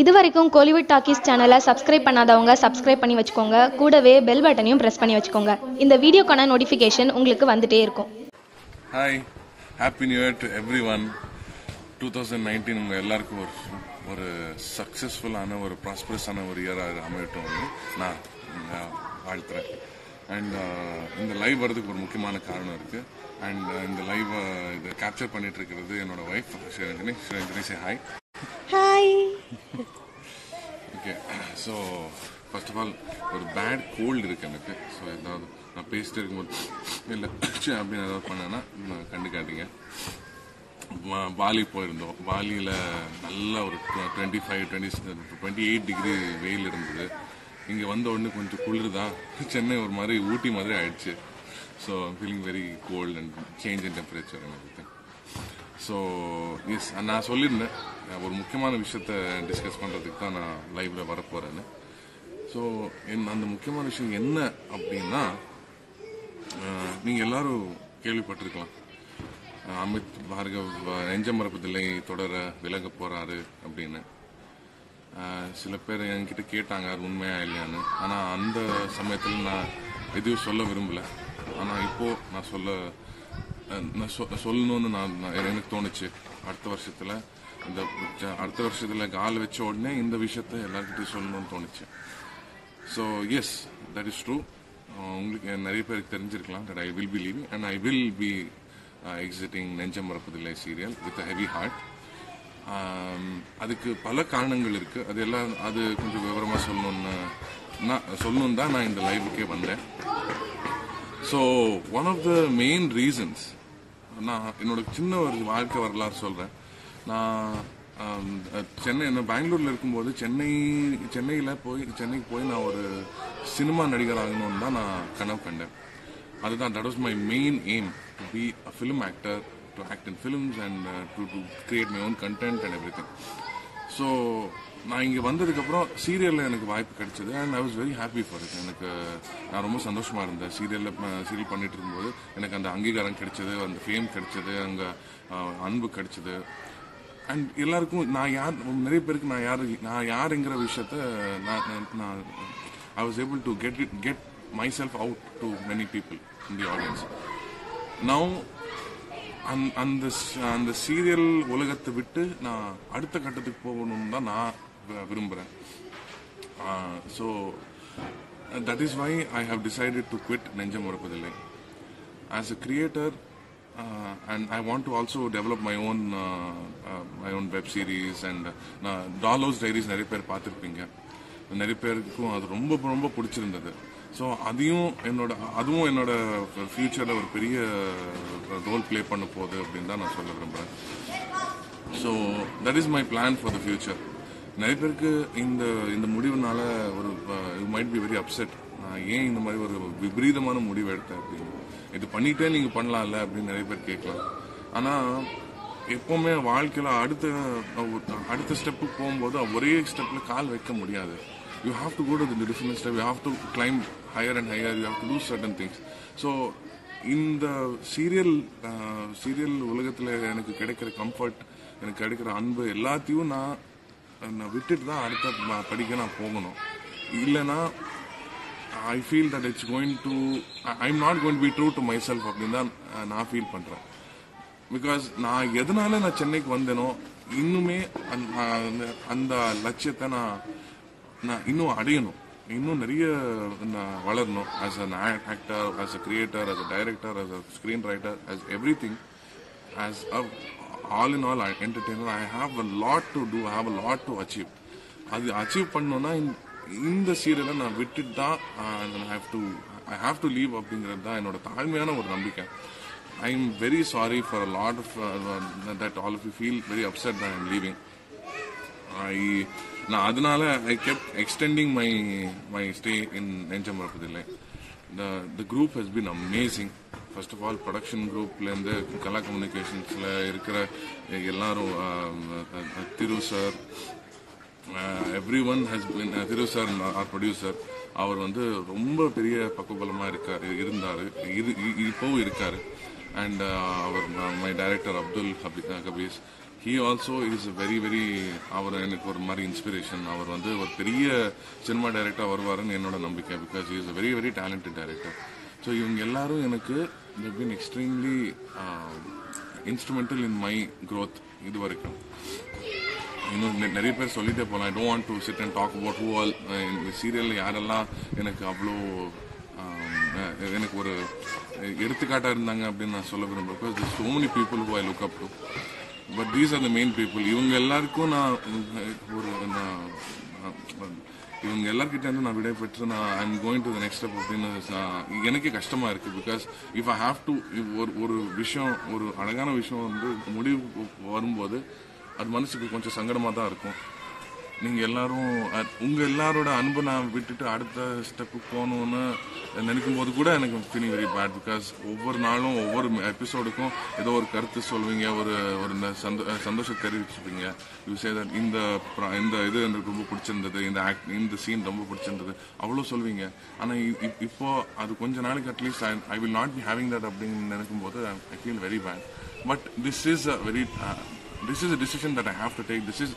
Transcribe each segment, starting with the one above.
இது வரைக்கும் கோலிவுட் டாக்கீஸ் சேனலை சப்ஸ்கிரைப் பண்ணாதவங்க சப்ஸ்கிரைப் பண்ணி வச்சுக்கோங்க. கூடவே பெல் பட்டனையும் ப்ரெஸ் பண்ணி வச்சுக்கோங்க. இந்த வீடியோக்கான நோட்டிஃபிகேஷன் உங்களுக்கு வந்துட்டே இருக்கும். Hi happy new year to everyone two thousand nineteen உங்கள் எல்லாருக்கும் ஒரு ஒரு சக்ஸஸ்ஃபுல்லான ஒரு ப்ராஸ்பரஸான ஒரு இயராக அமையட்டும் வந்து நான் வாழ்த்துறேன். அண்ட் uh, இந்த லைவ் வரதுக்கு ஒரு முக்கியமான காரணம் இருக்குது அண்ட் uh, இந்த லைவை இதை கேப்சர் பண்ணிட்டு இருக்கிறது என்னோட wife Sriranjani Sriranjani say hi okay so first of all ஒரு பேட் கோல்டு இருக்கு எனக்கு. ஸோ ஏதாவது நான் பேசிட்டு இருக்கும்போது இல்லை அப்படின்னு ஏதாவது பண்ணேன்னா நான் கண்டுக்காதீங்க பாலி போயிருந்தோம். பாலியில் நல்ல ஒரு twenty five twenty twenty eight degree வெயில் இருந்தது. இங்கே வந்த உடனே கொஞ்சம் குளிருதா? சென்னை ஒரு மாதிரி ஊட்டி மாதிரி ஆயிடுச்சு. So feeling very cold and change in temperature எனக்கு ஸோ எஸ் நான் சொல்லியிருந்தேன். ஒரு முக்கியமான விஷயத்த டிஸ்கஸ் பண்ணுறதுக்கு தான் நான் லைவில் வரப்போகிறேன்னு ஸோ என் அந்த முக்கியமான விஷயம் என்ன அப்படின்னா நீங்கள் நீங்க எல்லாரும் கேள்விப்பட்டிருக்கலாம். அமித் பார்கவ் அஹ், நெஞ்ச மரப்பதில்லை தொடர விலக போகிறாரு அப்படின்னு. சில பேர் என்கிட்ட கேட்டாங்க அது உண்மையா இல்லையான்னு. ஆனால் அந்த சமயத்தில் நான் எதுவும் சொல்ல விரும்பல. ஆனால் இப்போ நான் சொல்ல நான் சொ- சொல்லணும்னு நான் எனக்கு தோணுச்சு. அடுத்த வருஷத்துல இந்த அடுத்த வருஷத்துல கால் வச்ச உடனே இந்த விஷயத்த எல்லாருக்கிட்டையும் சொல்லணும்னு தோணுச்சு. So yes that is true உங்களுக்கு நிறைய பேருக்கு தெரிஞ்சிருக்கலாம் that I will be leaving and I will be exiting Nenjam Marappathillai serial with heavy heart அதுக்கு பல காரணங்கள் இருக்குது அது எல்லாம் அது கொஞ்சம் விவரமாக சொல்லணும்னு நான் சொல்லணும் தான் நான் இந்த லைவுக்கே வந்தேன். So one of the main reasons நான் என்னோட சின்ன ஒரு வாழ்க்கை வரலாறு சொல்கிறேன் நான் um, சென்னை நான் பெங்களூரில் இருக்கும்போது சென்னை சென்னையில் போய் சென்னைக்கு போய் நான் ஒரு சினிமா நடிகர் ஆகணும்னு தான் நான் கனவு கண்டேன். அதுதான் that was my main aim to be a film actor to act in films and to to create my own content and everything so நான் இங்கே வந்ததுக்கப்புறம் சீரியலில் எனக்கு வாய்ப்பு கிடைச்சது. And I was very happy for it எனக்கு நான் ரொம்ப சந்தோஷமாக இருந்தேன். சீரியலில் சீரியல் பண்ணிட்டு இருக்கும்போது எனக்கு அந்த அங்கீகாரம் கிடைச்சது அந்த ஃபேம் கிடைச்சது அங்கே அன்பு கிடைச்சது. அண்ட் எல்லாருக்கும் நான் யார் நிறைய பேருக்கு நான் யார் நான் யாருங்கிற விஷயத்த நான் நான்- I was able to get it get myself out to many people in the audience now அந்த அந்த அந்த சீரியல் உலகத்தை விட்டு நான் அடுத்த கட்டத்துக்கு போகணும்னு தான் நான் we- so that is why I have decided to quit Nenjam Marappathillai as a creator and I want to also develop my own my own web series and நான் டாலோஸ் டைரிஸ் நிறைய பேர் பார்த்துருப்பீங்க. நிறைய பேருக்கும் அது ரொம்ப ரொம்ப பிடிச்சிருந்தது. ஸோ அதையும் என்னோட அதுவும் என்னோட ஃபியூச்சரில் ஒரு பெரிய ரோல் ப்ளே பண்ண போகுது அப்படின்னு தான் நான் சொல்ல விரும்புகிறேன் so that is my plan for the future நிறைய பேருக்கு இந்த இந்த முடிவுனால ஒரு you might be very upset நான் ஏன் இந்த மாதிரி ஒரு விபரீதமான முடிவு எடுத்தேன் அப்படின்னு. இது பண்ணிட்டே நீங்க பண்ணலாம்ல அப்படின்னு நிறைய பேர் கேட்கலாம். ஆனா எப்பவுமே வாழ்க்கையில அடுத்த அடுத்த ஸ்டெப்புக்கு போகும்போது ஒரே ஸ்டெப்ல கால் வைக்க முடியாது. You have to go to the different step you have to climb higher and higher you have to do certain things so இந்த சீரியல் சீரியல் உலகத்தில் எனக்கு கிடைக்கிற கம்ஃபர்ட் எனக்கு கிடைக்கிற அன்பு எல்லாத்தையும் நான் நான் விட்டுட்டு தான் அடுத்த ப- படிக்க நான் போகணும் இல்லைன்னா I feel that it's going to I am not going be true to myself அப்படின்னு தான் அஹ், நான் ஃபீல் பண்ணுறேன் பிகாஸ் நான் எதனால நான் சென்னைக்கு வந்தேனோ இன்னுமே அந்த- அந்த- அந்த லட்சியத்தை நான் நான் இன்னும் அடையணும் இன்னும் நிறைய நான் வளரணும் as an actor as a creator as a director as a screen writer as everything as a all in all entertainer I have a lot to do have a lot to achieve அது achieve பண்ணோன்னா இந்த- சீரியலை நான் விட்டுட்டு தான் I have to I have to leave அப்படிங்கிறது தான் என்னோட தாழ்மையான ஒரு நம்பிக்கை. I am very sorry for a lot of that all of you feel very upset I I'm leaving I நான் அதனால I kept extending my my stay in நெஞ்சம்பரப்பதில்லை the the group has been amazing first of all production குரூப்லேருந்து Kala கம்யூனிகேஷன்ஸில் இருக்கிற எல்லாரும் Thiru sir everyone has been Thiru sir our producer அவர் வந்து ரொம்ப பெரிய பக்குவலமாக இருக்கார் இருந்தார் இப்போவும் இருக்கார். And our my director Abdul Habi Kabees he also is very very அவர் எனக்கு ஒரு மாதிரி இன்ஸ்பிரேஷன் அவர் வந்து ஒரு பெரிய சினிமா டைரக்டர் வருவாருன்னு என்னோட நம்பிக்கை because is very very talented director so இவங்க எல்லாரும் எனக்கு been extremely instrumental in my growth இது வரைக்கும் இன்னும் நிறைய பேர் சொல்லிட்டே போகலாம் I don't want to sit and talk about who all இந்த சீரியலில் யாரெல்லாம் எனக்கு அவ்வளோ um, எனக்கு ஒரு எடுத்துக்காட்டாக இருந்தாங்க அப்படின்னு நான் சொல்ல விரும்புகிறேன் because so many people who I look up to but these are the main people இவங்க எல்லாருக்கும் நான் ஒரு நான் இவங்க எல்லாருக்கிட்ட இருந்து நான் விடை பெற்று நான் I'm going to the next step அப்படின்னு எனக்கே கஷ்டமா இருக்கு because if I have to ஒரு ஒரு விஷயம் ஒரு அழகான விஷயம் வந்து முடிவு வரும்போது அது மனசுக்கு கொஞ்சம் சங்கடமா தான் இருக்கும். நீங்கள் எல்லாரும் உங்கள் எல்லாரோட அன்பை நான் விட்டுட்டு அடுத்த ஸ்டெப்புக்கு போகணும்னு நினைக்கும் போது கூட எனக்கு ஃபீலிங் வெரி பேட் பிகாஸ் ஒவ்வொரு நாளும் ஒவ்வொரு எபிசோடுக்கும் ஏதோ ஒரு கருத்து சொல்லுவீங்க ஒரு ஒரு சந்தோ- சந்தோஷம் தெரிவிச்சுப்பீங்க. யூ சே தட் இந்த இந்த இது எனக்கு ரொம்ப பிடிச்சிருந்தது இந்த ஆக்ட் இந்த சீன் ரொம்ப பிடிச்சிருந்தது. அவ்வளோ சொல்லுவீங்க ஆனால் இப்போ அது கொஞ்ச நாளைக்கு at least I I will not be having that அப்படின்னு நினைக்கும் போது I feel very bad but this is a very this is decision that that I have to take. This is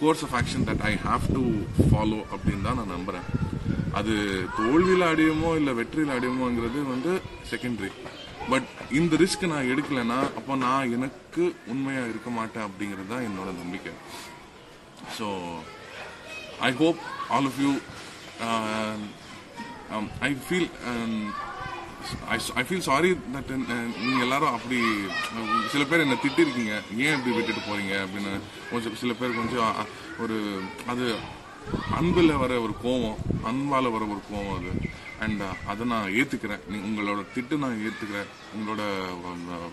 course of action course I action that follow அப்படின்னு தான் நான் நம்புகிறேன் அது தோல்வியில் அடையுமோ இல்லை வெற்றியில் அடையுமோங்கிறது வந்து செகண்டரி பட் இந்த ரிஸ்க் நான் எடுக்கலைன்னா அப்போ நான் எனக்கு உண்மையாக இருக்க மாட்டேன் அப்படிங்கிறது தான் என்னோட நம்பிக்கை. So I hope all of you I feel I feel sorry that நீங்கள் எல்லாரும் அப்படி சில பேர் என்னை திட்டிருக்கீங்க. ஏன் இப்படி விட்டுட்டு போறீங்க? அப்படின்னு கொஞ்சம் சில பேர் கொஞ்சம் ஒரு அது அன்பில் வர ஒரு கோவம் அன்பால் வர ஒரு கோவம் அது. அண்ட் uh, அதை நான் ஏற்றுக்கிறேன் நீ உங்களோட திட்டு நான் ஏற்றுக்கிறேன் உங்களோட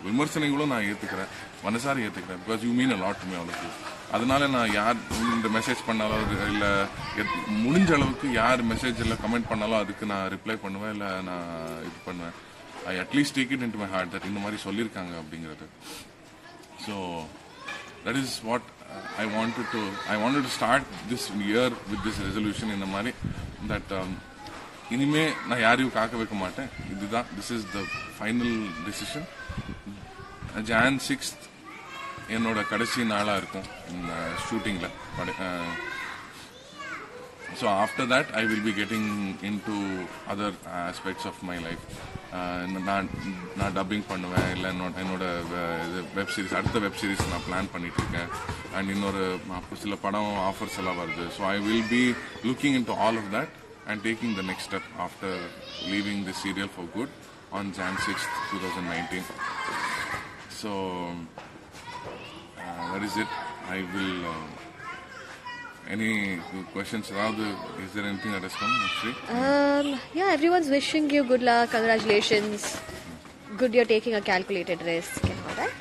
விமர்சனங்களும் நான் ஏற்றுக்கிறேன் மனசார ஏற்றுக்கிறேன் because you mean a lot me அவளுக்கு அதனால நான் யார் இந்த மெசேஜ் பண்ணாலும் அது இல்லை எத்- முடிஞ்ச அளவுக்கு யார் மெசேஜ் இல்லை கமெண்ட் பண்ணாலும் அதுக்கு நான் ரிப்ளை பண்ணுவேன் இல்லை நான் இது பண்ணுவேன். I at least take it into my heart that இந்த மாதிரி சொல்லியிருக்காங்க அப்படிங்கிறது. So that is what I want to I wanted to start this year with this resolution இந்த மாதிரி தட் இனிமே நான் யாரையும் காக்க வைக்க மாட்டேன். இதுதான் this is the final decision Jan sixth என்னோட கடைசி நாளாக இருக்கும் இந்த ஷூட்டிங்ல so after that I will be getting into other aspects of my life நான் நான் டப்பிங் பண்ணுவேன் இல்லை என்னோட என்னோட வ- இது வெப் சீரிஸ் அடுத்த வெப் சீரிஸ் நான் பிளான் பண்ணிட்டு இருக்கேன் அண்ட் இன்னொரு அப்போ சில படம் ஆஃபர்ஸ் எல்லாம் வருது so I will be looking into all of that and taking the next step after leaving the serial for good on Jan six two thousand nineteen so uh, that is it. I will. Uh, any questions, Radu? Is there anything that has come? Um, yeah, everyone's wishing you good luck, congratulations. Good you're taking a calculated risk and all that.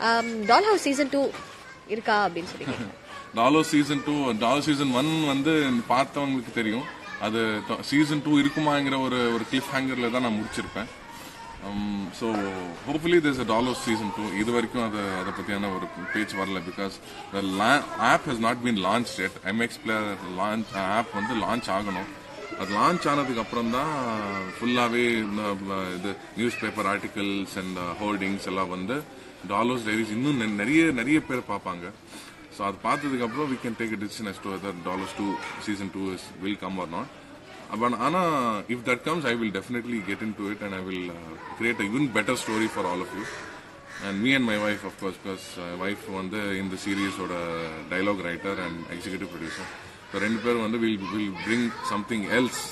Um, Dollhouse season 2 இருக்கா அப்படின்னு சொல்லி. Talo season two Talo season one வந்து பார்த்தவங்களுக்கு தெரியும் அது season two இருக்குமாங்கிற ஒரு ஒரு கிளிஃப் ஹேங்கர்ல தான் நான் முடிச்சிருப்பேன் so hopefully this a Talo season two இது வரைக்கும் அதை அதை பற்றியான ஒரு பேச்சு வரல because app has not been launched MX player launch app வந்து லான்ச் ஆகணும். அது லான்ச் ஆனதுக்கு அப்புறம் தான் ஃபுல்லாகவே இது news paper articles and holdings எல்லாம் வந்து டாலர்ஸ் டைரிஸ் இன்னும் நிறைய நிறைய பேர் பார்ப்பாங்க. ஸோ அது பார்த்ததுக்கப்புறம் we can take decision as to whether Talos two season two is will come or not but ஆனால் if that comes I will definitely get into it and I will create a even better story for all of you and me and my wife of course because wife வந்து இந்த சீரியஸோட dialogue writer and executive producer so ரெண்டு பேரும் வந்து will will bring something else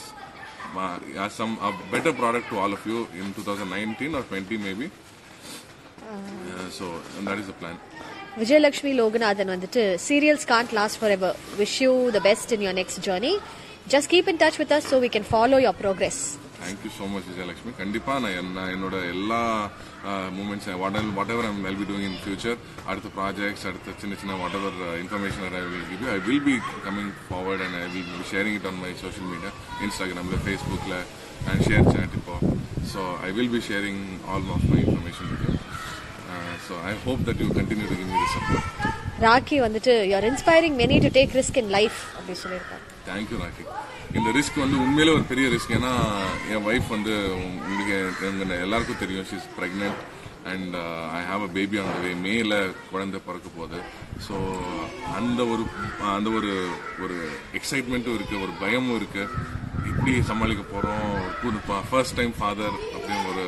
some a better product to all of you in two thousand nineteen or twenty maybe so that is a plan Vijayalakshmi Loganathan வந்துட்டு serials can't last forever wish you the best in your next journey just keep in touch with us so we can follow your progress thank you so much Vijayalakshmi கண்டிப்பா நான் நான் என்னோட எல்லா moments what whatever I'm will be doing in future அடுத்த projects அடுத்த சின்ன சின்ன whatever information I will give I will be coming forward and I will be sharing it on my social media இன்ஸ்டாகிராம்ல ஃபேஸ்புக்கில் அண்ட் ஷேர் சேட் இப்போ so I will be sharing all of my information with so I hope that you continue to give me the support Rocky வந்துட்டு you're inspiring many to take risk in life அப்படின்னு சொல்லியிருக்காங்க thank you Rocky இந்த risk வந்து உண்மையிலே ஒரு பெரிய risk ஏன்னா என் wife வந்து உங்களுக்கு எல்லாருக்கும் தெரியும் she's pregnant and I have a baby on way மேல குழந்தை பிறக்க போகுது. ஸோ அந்த ஒரு அந்த ஒரு ஒரு எக்ஸைட்மெண்ட்டும் இருக்குது ஒரு பயமும் இருக்குது எப்படி சமாளிக்க போகிறோம் ஃபர்ஸ்ட் டைம் ஃபாதர் அப்படின்னு ஒரு